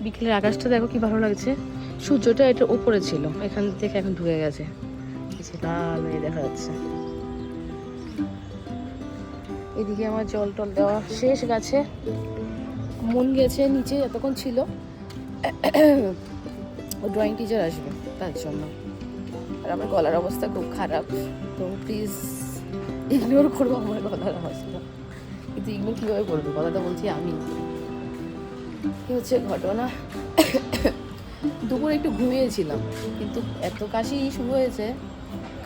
বিকেলের আকাশটা দেখো কি ভালো লাগছে। সূর্যটা এটা উপরে ছিল, এখান থেকে এখন ঢুকে গেছে। লাল হয়ে দেখা যাচ্ছে। এদিকে আমার জল টল দেওয়া শেষ গাছে। মন গেছে নিচে এতক্ষণ ছিল। ও ড্রয়িং টিচার আসবে তার জন্য। আর আমার গলার অবস্থা খুব খারাপ। তো প্লিজ ইগনোর করব আমার গলার অবস্থা। কিন্তু ইগনোর কীভাবে করব? কথা তো বলছি আমি। কি হচ্ছে ঘটনা? দুপুরে একটু ঘুমিয়েছিলাম, কিন্তু এত কাশি শুরু হয়েছে,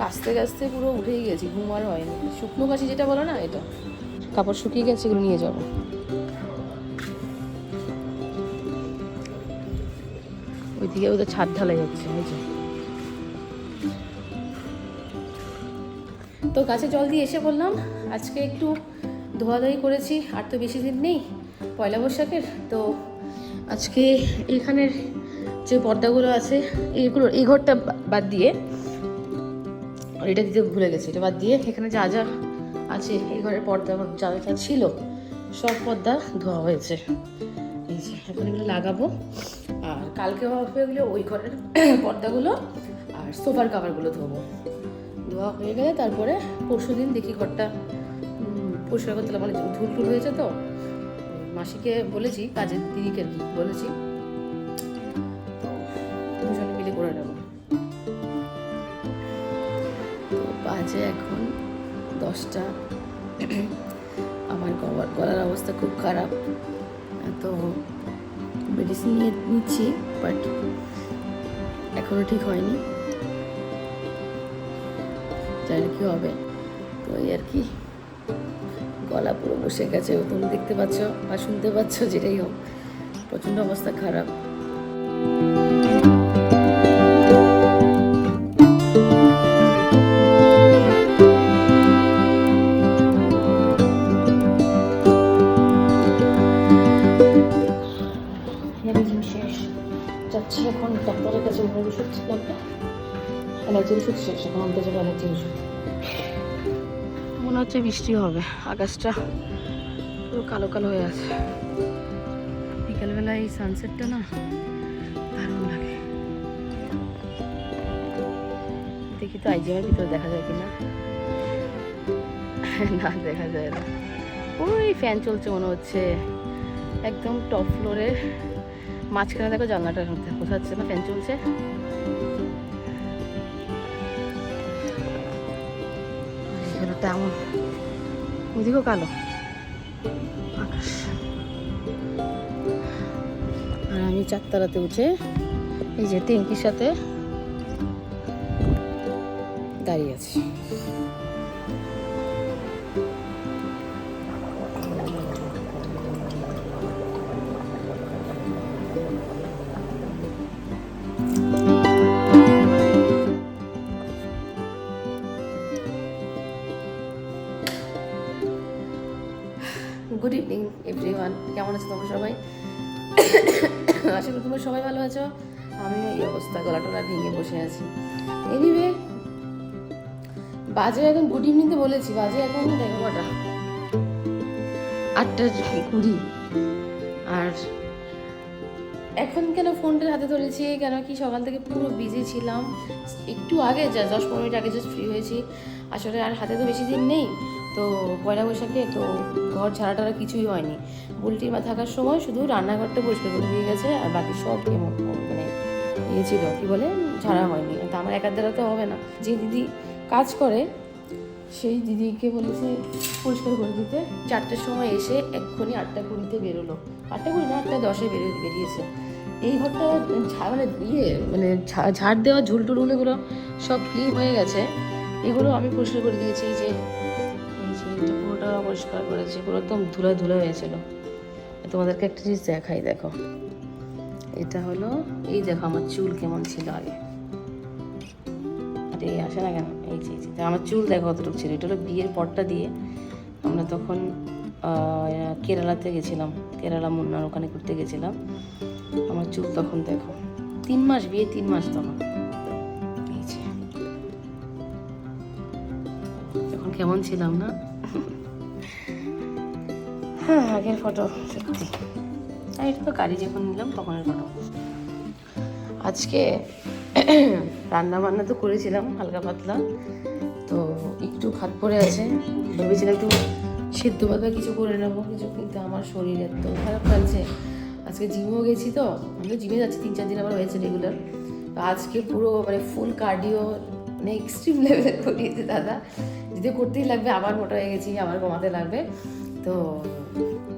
কাশতে কাশতে পুরো উঠেই গেছি, ঘুম আর হয়নি। শুকনো কাশি যেটা বলো না এটা? কাপড় শুকিয়ে গেছে, এগুলো নিয়ে যাব। ওইদিকে ওদের ছাদ ঢালাই হচ্ছে এই যে তো গাছে জল দিয়ে এসে বললাম আজকে একটু ধোয়াধুয়ি করেছি, আর তো বেশি দিন নেই। পয়লা বৈশাখের, তো আজকে এখানের যে পর্দাগুলো আছে এইগুলো এই ঘরটা বাদ দিয়ে এটা দিতে ভুলে গেছি, এটা বাদ দিয়ে এখানে যা যা আছে, এই ঘরের পর্দা যা যা ছিল, সব পর্দা ধোয়া হয়েছে এই যে, এখন এগুলো লাগাবো আর কালকে হবে গেলে ওই ঘরের পর্দাগুলো, আর সোফার কাভারগুলো ধোবো ধোয়া হয়ে গেলে তারপরে পরশু দিন দেখি ঘরটা পরিষ্কার করতে। মানে ধুল টুল হয়েছে তো মাসিকে বলেছি, কাজের দিদিকে আর কি বলেছি দুজনে মিলে করে নেব বাজে এখন দশটা। আমার গলার অবস্থা খুব খারাপ। তো মেডিসিন নিয়ে নিচ্ছি বাট এখনও ঠিক হয়নি। জানি কি হবে। তো এই আর কি। গলা পুরো বসে গেছে তুমি দেখতে পাচ্ছ বা শুনতে পাচ্ছ যেটাই হোক। প্রচণ্ড অবস্থা খারাপ। শেষ। যাচ্ছি এখন, ডাক্তারের কাছে ওষুধ লাগবে? অ্যালার্জির ওষুধ শেষ, এখন আনতে যাব অ্যালার্জির ওষুধ। হচ্ছে বৃষ্টি হবে। আকাশটা পুরো কালো কালো হয়ে আছে। বিকালবেলা এই সানসেটটা না দারুণ লাগে। দেখি তো আইজিএমের ভিতরে দেখা যায় কিনা। না, দেখা যায় না। ওই ফ্যান চলছে মনে হচ্ছে। একদম টপ ফ্লোরে মাঝখানে দেখো জানলাটার মধ্যে। বোঝা যাচ্ছে না ফ্যান চলছে? তেমন ওদিকেও কালো। আকাশ। আর আমি চারতলাতে উঠে এই যে টেঙ্কির সাথে দাঁড়িয়ে আছি। গুড ইভিনিং এভরিওয়ান কেমন আছো তোমরা সবাই? করি তোমরা সবাই ভালো আছো। আমিও এই অবস্থা গলা টলা ভেঙে বসে আছি। এনিওয়ে বাজে এখন গুড ইভিনিংতে বলেছি, বাজে এখন দেখো কটা আটটা কুড়ি। আর এখন কেন ফোনটা হাতে ধরেছি? কেন কি সকাল থেকে পুরো বিজি ছিলাম? একটু আগে, যা, দশ পনেরো মিনিট আগে জাস্ট ফ্রি হয়েছি। আসলে আর হাতে তো বেশি দিন নেই, তো পয়লা বৈশাখে, তো ঘর ছাড়া টাড়া কিছুই হয়নি। বুলটির মা থাকার সময় শুধু রান্নাঘরটা পরিষ্কার করে দিয়ে গেছে আর বাকি সব কেমন মানে ইয়ে ছিল, কী বলে ঝাড়া হয়নি। তো আমার একার দ্বারা তো হবে না। যে দিদি কাজ করে, সেই দিদিকে বলেছে পরিষ্কার করে দিতে। চারটের সময় এসে এক্ষুনি আটটা কুড়িতে বেরোলো। আটটা কুড়ি না, আটটা দশে বেরিয়ে বেরিয়েছে। এই ঘরটা ঝাড় মানে ইয়ে মানে ঝাড় দেওয়া ঝুল টুলগুলো সব ক্লিন হয়ে গেছে। এগুলো আমি পরিষ্কার করে দিয়েছি যে, এই যে পুরোটা পরিষ্কার করেছি, পুরো একদম ধুলা ধুলা হয়েছিল তোমাদেরকে একটা জিনিস দেখাই, দেখো। এটা হলো, এই দেখো আমার চুল কেমন ছিল আগে। আরে আসে না কেন? এই যে, এই আমার চুল দেখো কতটুকু ছিল। এটা হলো বিয়ের পরটা দিয়ে আমরা তখন কেরালাতে গেছিলাম। কেরালা মুন্নার ওখানে ঘুরতে গেছিলাম। আমার চুল তখন দেখো, তিন মাস বিয়ে তিন মাস তখন। এই তখন কেমন ছিলাম না? হ্যাঁ আগের ফটো সত্যি হ্যাঁ এটা তো গাড়ি যখন নিলাম তখনের কথা আজকে রান্না বান্না তো করেছিলাম হালকা পাতলা। তো একটু ভাত পড়ে আছে। ভেবেছিলাম একটু সেদ্ধ ভাত বা কিছু করে নেব কিছু কিন্তু আমার শরীর এত খারাপ লাগছে। আজকে জিমও গেছি তো আমি তো জিমে যাচ্ছি তিন চার দিন আবার হয়েছে রেগুলার তো আজকে পুরো মানে ফুল কার্ডিও মানে এক্সট্রিম লেভেলে করিয়েছে দাদা। যদি করতেই লাগবে আবার মোটা হয়ে গেছি আবার কমাতে লাগবে। তো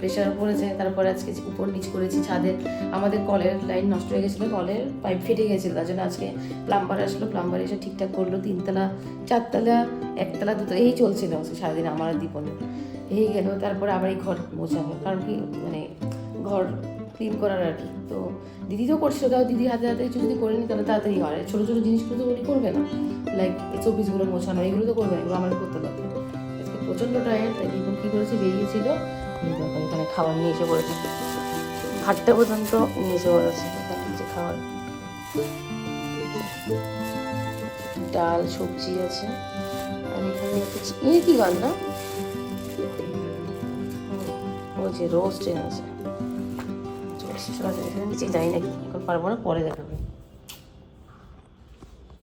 প্রেশার পড়েছে, তারপরে আজকে উপর নিচ করেছি ছাদে, আমাদের কলের লাইন নষ্ট হয়ে গেছিল, কলের পাইপ ফেটে গেছিল, তার জন্য আজকে প্লাম্বার আসলো প্লাম্বার এসে ঠিকঠাক করল, তিনতলা, চারতলা, একতলা, দুতলা, এই চলছিল সারাদিন আমার দীপনে এই গেল, তারপরে আবার এই ঘর মোছাবে, কারণ কি মানে ঘর ক্লিন করার আর কি। তো দিদি তো করছিল, তাও দিদি হাতে হাতে কিছু যদি করে নি, তাহলে তাড়াতাড়ি হয়। ছোটো ছোটো জিনিসগুলো তো উনি করবে না। লাইক চব্বিশগুলো মোছানো, এগুলো তো করবে না, এগুলো আমার করতে আজকে প্রচণ্ড টায়ার তাই দীপন কী করেছে, বেরিয়েছিল। এখানে খাবার নিয়ে এসে পড়েছে। ভাতটা পর্যন্ত নিয়ে এসে পড়েছে। যে খাবার। ডাল, সবজি আছে। আর এখানে এ কি গান না? ও যে রোস্ট আছে। রোস্ট আছে এখানে নিচে যাই নাকি? পারব না? পরে দেখাবো।